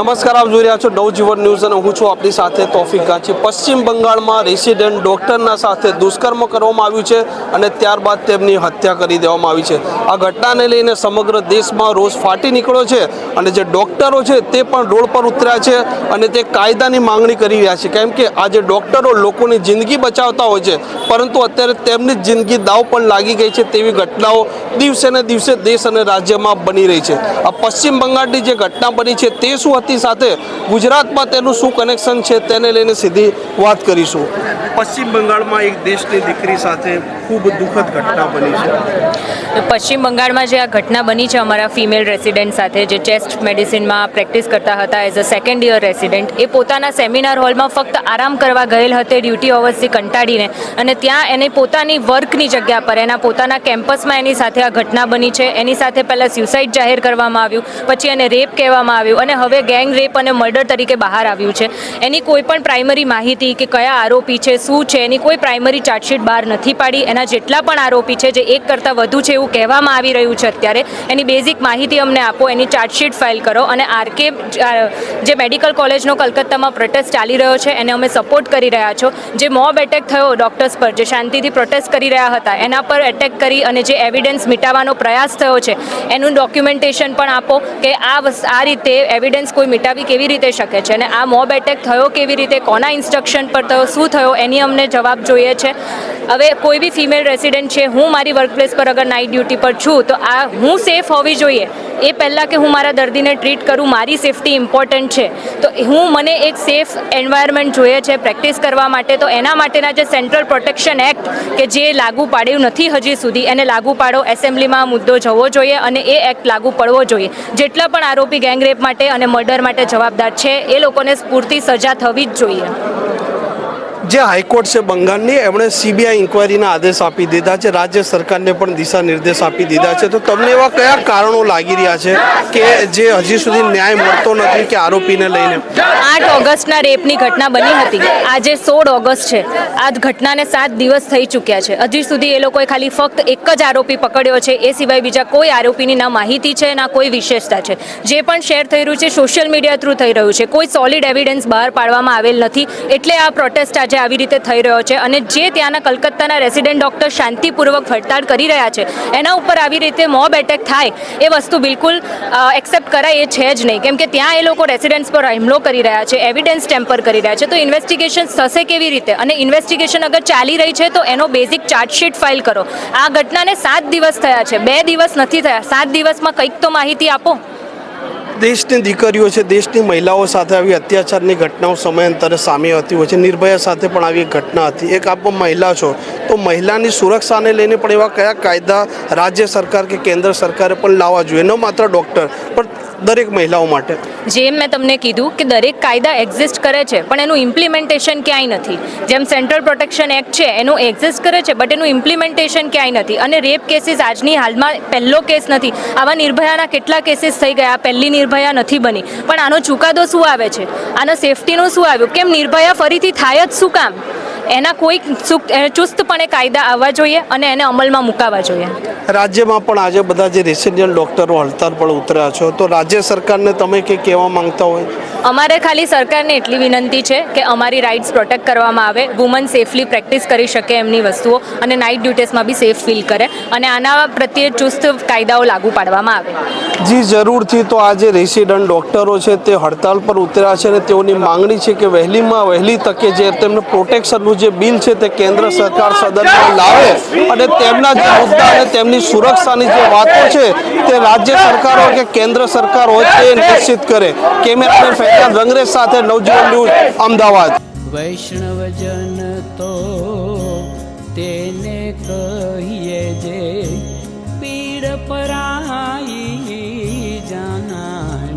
નમસ્કાર, આપ જોઈ રહ્યા છો નવજીવન ન્યૂઝ અને હું છું આપની સાથે તોફિક ગાંચી. પશ્ચિમ બંગાળમાં રેસિડેન્ટ ડોક્ટરના સાથે દુષ્કર્મ કરવામાં આવ્યું છે અને ત્યારબાદ તેમની હત્યા કરી દેવામાં આવી છે. આ ઘટનાને લઈને સમગ્ર દેશમાં રોષ ફાટી નીકળ્યો છે અને જે ડોક્ટરો છે તે પણ રોડ પર ઉતર્યા છે અને તે કાયદાની માંગણી કરી રહ્યા છે. કેમ કે આ જે ડોક્ટરો લોકોની જિંદગી બચાવતા હોય છે, પરંતુ અત્યારે તેમની જિંદગી દાવ પણ લાગી ગઈ છે તેવી ઘટનાઓ દિવસે ને દિવસે દેશ અને રાજ્યમાં બની રહી છે. આ પશ્ચિમ બંગાળની જે ઘટના બની છે તે શું હતી સાથે ગુજરાતમાં તેનું શું કનેક્શન છે તેને લઈને સીધી વાત કરીશું. પશ્ચિમ બંગાળમાં એક દેશની દીકરી સાથે ખૂબ દુઃખદ ઘટના બની છે. પશ્ચિમ બંગાળમાં જે આ ઘટના બની છે અમારા ફિમેલ રેસિડેન્ટ સાથે જે ચેસ્ટ મેડિસિનમાં પ્રેક્ટિસ કરતા હતા as a second year resident એ પોતાના સેમિનાર હોલમાં ફક્ત આરામ કરવા ગયેલ હતે ડ્યુટી અવર્સથી કંટાળીને. અને ત્યાં એને પોતાની વર્કની જગ્યા પર એના પોતાના કેમ્પસમાં એની સાથે આ ઘટના બની છે. એની સાથે પહેલાં સ્યુસાઇડ જાહેર કરવામાં આવ્યું પછી એને રેપ કહેવામાં આવ્યું અને હવે ગેંગ રેપ અને મર્ડર તરીકે બહાર આવ્યું છે. એની કોઈ પણ પ્રાઇમરી માહિતી કે કયા આરોપી છે, શું છે, એની કોઈ પ્રાઇમરી ચાર્જશીટ બહાર નથી પાડી. એના જેટલા પણ આરોપી છે, જે એક કરતાં વધુ છે એવું કહેવામાં આવી રહ્યું છે અત્યારે. એની બેઝિક માહિતી અમને આપો, એની ચાર્જશીટ ફાઇલ કરો અને આરકે, જે મેડિકલ કોલેજનો કલકત્તામાં પ્રોટેસ્ટ ચાલી રહ્યો છે, એને અમે સપોર્ટ કરી રહ્યા છો. જે મોબ એટેક થયો ડૉક્ટર્સ પર, જે શાંતિથી પ્રોટેસ્ટ કરી રહ્યા હતા, એના પર એટેક કરી અને જે એવિડન્સ મિટાવવાનો પ્રયાસ થયો છે, એનું ડોક્યુમેન્ટેશન પણ આપો કે આ આ રીતે એવિડન્સ કોઈ મિટાવી કેવી રીતે શકે છે અને આ મોબ એટેક થયો કેવી રીતે, કોના ઇન્સ્ટ્રક્શન પર થયો, શું થયો, એની અમને જવાબ જોઈએ છે. હવે કોઈ બી ફિમેલ રેસિડેન્ટ છે, હું મારી વર્કપ્લેસ પર અગર નાઇટ ડ્યુટી પર છું, તો આ હું સેફ હોવી જોઈએ. એ પહેલાં કે હું મારા દર્દીને ટ્રીટ કરું, મારી સેફટી ઇમ્પોર્ટન્ટ છે. તો હું મને એક સેફ એન્વાયરમેન્ટ જોઈએ છે પ્રેક્ટિસ કરવા માટે. તો એના માટેના જે સેન્ટ્રલ પ્રોટેક્શન એક્ટ કે જે લાગુ પાડ્યું નથી હજી સુધી, એને લાગુ પાડો. એસેમ્બલીમાં મુદ્દો જવો જોઈએ અને એ એક્ટ લાગુ પડવો જોઈએ. જેટલા પણ આરોપી ગેંગરેપ માટે અને મર્ડર માટે જવાબદાર છે, એ લોકોને પૂરતી સજા થવી જ જોઈએ. જે હાઈકોર્ટ છે બંગાળની, એમણે સીબીઆઈ ઇન્કવાયરીના આદેશ આપી દીધા છે. રાજ્ય સરકારને પણ દિશા નિર્દેશ આપી દીધા છે. તો તમને એવા કયા કારણો લાગી રહ્યા છે કે જે હજી સુધી ન્યાય મળતો નથી કે આરોપીને લઈને? આઠ ઓગસ્ટના રેપની ઘટના બની હતી. આજે સોળ ઓગસ્ટ છે. આ ઘટનાને સાત દિવસ થઈ ચૂક્યા છે. હજી સુધી એ લોકોએ ખાલી ફક્ત એક જ આરોપી પકડ્યો છે. એ સિવાય બીજા કોઈ આરોપીની ના માહિતી છે, ના કોઈ વિશેષતા છે. જે પણ શેર થઈ રહ્યું છે, સોશિયલ મીડિયા થ્રુ થઈ રહ્યું છે. કોઈ સોલિડ એવિડન્સ બહાર પાડવામાં આવેલ નથી. એટલે આ પ્રોટેસ્ટ આજે આવી રીતે થઈ રહ્યો છે અને જે ત્યાંના કલકત્તાના રેસિડેન્ટ ડૉક્ટર શાંતિપૂર્વક હડતાળ કરી રહ્યા છે, એના ઉપર આવી રીતે મોબ એટેક થાય એ વસ્તુ બિલકુલ એક્સેપ્ટ કરાય એ છે જ નહીં. કેમ કે ત્યાં એ લોકો રેસિડેન્ટ્સ પર હુમલો કરી રહ્યા છે, એવિડન્સ ટેમ્પર કરી રહ્યા છે. તો ઇન્વેસ્ટિગેશન થશે કેવી રીતે? અને ઇન્વેસ્ટિગેશન અગર ચાલી રહી છે તો એનો બેઝિક ચાર્જશીટ ફાઇલ કરો. આ ઘટનાને સાત દિવસ થયા છે. બે દિવસ નથી થયા. સાત દિવસમાં કંઈક તો માહિતી આપો. દેશની દીકરીઓ છે, દેશની મહિલાઓ સાથે આવી અત્યાચારની ઘટનાઓ સમયાંતરે સામે આવતી હોય છે. નિર્ભયા સાથે પણ આવી ઘટના હતી. એક આપ મહિલા છો, તો મહિલાની સુરક્ષાને લઈને પણ એવા કયા કાયદા રાજ્ય સરકાર કે કેન્દ્ર સરકારે પણ લાવવા જોઈએ? ન માત્ર ડૉક્ટર, પણ દરેક મહિલાઓ માટે. જેમ મેં તમને કીધું કે દરેક કાયદા એક્ઝિસ્ટ કરે છે, પણ એનું ઇમ્પ્લિમેન્ટેશન ક્યાંય નથી. જેમ સેન્ટ્રલ પ્રોટેક્શન એક્ટ છે, એનું એક્ઝિસ્ટ કરે છે બટ એનું ઇમ્પ્લિમેન્ટેશન ક્યાંય નથી. અને રેપ કેસીસ આજની હાલમાં પહેલો કેસ નથી. આવા નિર્ભયાના કેટલા કેસીસ થઈ ગયા, પહેલી નિર્ભયા નથી બની. પણ આનો ચુકાદો શું આવે છે? આનો સેફટીનું શું આવ્યું? કેમ નિર્ભયા ફરીથી થાય જ શું કામ? એના કોઈ ચુસ્તપણે કાયદા આવવા જોઈએ અને એને અમલમાં મુકાવા જોઈએ. રાજ્યમાં પણ આજે બધા જે રેસિડેન્ટ ડોક્ટરો હડતાલ પર ઉતર્યા છો. તો રાજ્ય સરકારને તમે કંઈ કહેવા માંગતા હોય? અમારે ખાલી સરકારને એટલી વિનંતી છે કે અમારી રાઇટ્સ પ્રોટેક્ટ કરવામાં આવે વુમન સેફલી પ્રેક્ટિસ કરી શકે એમની વસ્તુઓ અને નાઇટ ડ્યુટીસમાં બી સેફ ફીલ કરે અને આના પ્રત્યે ચુસ્ત કાયદાઓ લાગુ પાડવામાં આવે. જી, જરૂરથી. તો આજે રેસિડન્ટ ડૉક્ટરો છે તે હડતાલ પર ઉતર્યા છે અને તેઓની માંગણી છે કે વહેલીમાં વહેલી તકે જે તેમને પ્રોટેક્શનનું જે બિલ છે તે કેન્દ્ર સરકાર સદનમાં લાવે અને તેમના જે મુદ્દા અને તેમની સુરક્ષાની જે વાતો છે તે રાજ્ય સરકાર હોય કે કેન્દ્ર સરકાર હોય તે નિશ્ચિત કરે. કેમેરામેન ફૈઝાન રંગરેજ સાથે નવજીવન ન્યૂઝ, અમદાવાદ. વૈષ્ણવજન તો તેને કહીએ જે પીડ પરાઈ જાના